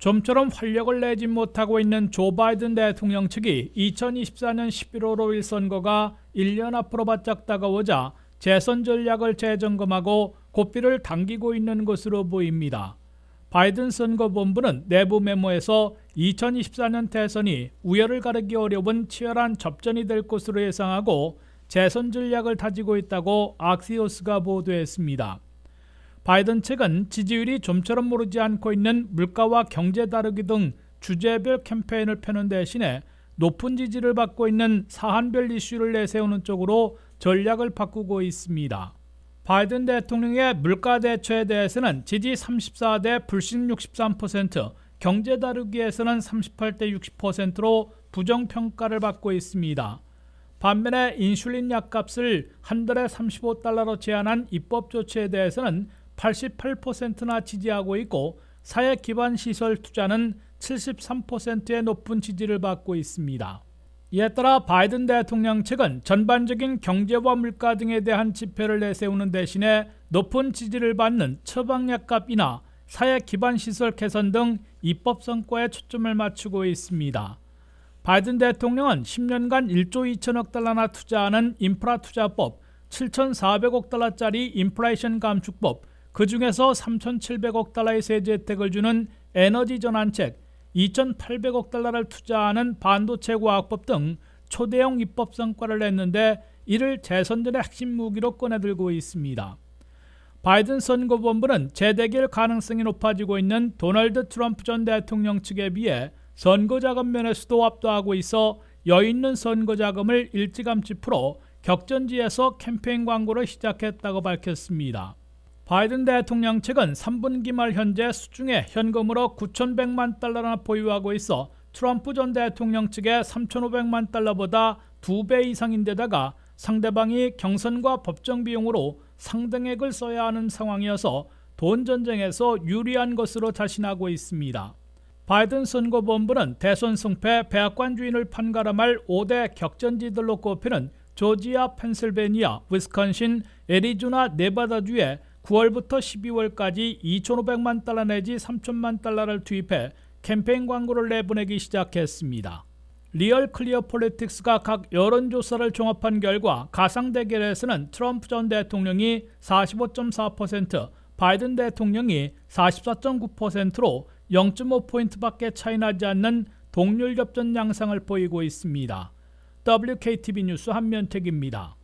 좀처럼 활력을 내지 못하고 있는 조 바이든 대통령 측이 2024년 11월 5일 선거가 1년 앞으로 바짝 다가오자 재선 전략을 재점검하고 고삐를 당기고 있는 것으로 보입니다. 바이든 선거본부는 내부 메모에서 2024년 대선이 우열을 가르기 어려운 치열한 접전이 될 것으로 예상하고 재선 전략을 다지고 있다고 악시오스가 보도했습니다. 바이든 측은 지지율이 좀처럼 오르지 않고 있는 물가와 경제 다루기 등 주제별 캠페인을 펴는 대신에 높은 지지를 받고 있는 사안별 이슈를 내세우는 쪽으로 전략을 바꾸고 있습니다. 바이든 대통령의 물가 대처에 대해서는 지지 34대 불신 63%, 경제 다루기에서는 38대 60%로 부정평가를 받고 있습니다. 반면에 인슐린 약값을 한 달에 35달러로 제한한 입법 조치에 대해서는 88%나 지지하고 있고 사회 기반 시설 투자는 73%의 높은 지지를 받고 있습니다. 이에 따라 바이든 대통령 측은 전반적인 경제와 물가 등에 대한 지표를 내세우는 대신에 높은 지지를 받는 처방약값이나 사회 기반 시설 개선 등 입법 성과에 초점을 맞추고 있습니다. 바이든 대통령은 10년간 1조 2천억 달러나 투자하는 인프라 투자법, 7,400억 달러짜리 인플레이션 감축법, 그 중에서 3,700억 달러의 세제 혜택을 주는 에너지 전환책, 2,800억 달러를 투자하는 반도체 과학법 등 초대형 입법 성과를 냈는데 이를 재선전의 핵심 무기로 꺼내들고 있습니다. 바이든 선거본부는 재대결 가능성이 높아지고 있는 도널드 트럼프 전 대통령 측에 비해 선거자금 면에서도 압도하고 있어 여있는 선거자금을 일찌감치 풀어 격전지에서 캠페인 광고를 시작했다고 밝혔습니다. 바이든 대통령 측은 3분기 말 현재 수중에 현금으로 9,100만 달러나 보유하고 있어 트럼프 전 대통령 측의 3,500만 달러보다 2배 이상인데다가 상대방이 경선과 법정 비용으로 상당액을 써야 하는 상황이어서 돈 전쟁에서 유리한 것으로 자신하고 있습니다. 바이든 선거본부는 대선 승패 백악관 주인을 판가름할 5대 격전지들로 꼽히는 조지아, 펜실베니아, 위스콘신, 애리조나, 네바다주에 9월부터 12월까지 2,500만 달러 내지 3천만 달러를 투입해 캠페인 광고를 내보내기 시작했습니다. 리얼 클리어 폴리틱스가 각 여론조사를 종합한 결과 가상 대결에서는 트럼프 전 대통령이 45.4%, 바이든 대통령이 44.9%로 0.5포인트밖에 차이 나지 않는 동률 접전 양상을 보이고 있습니다. WKTV 뉴스 한면택입니다.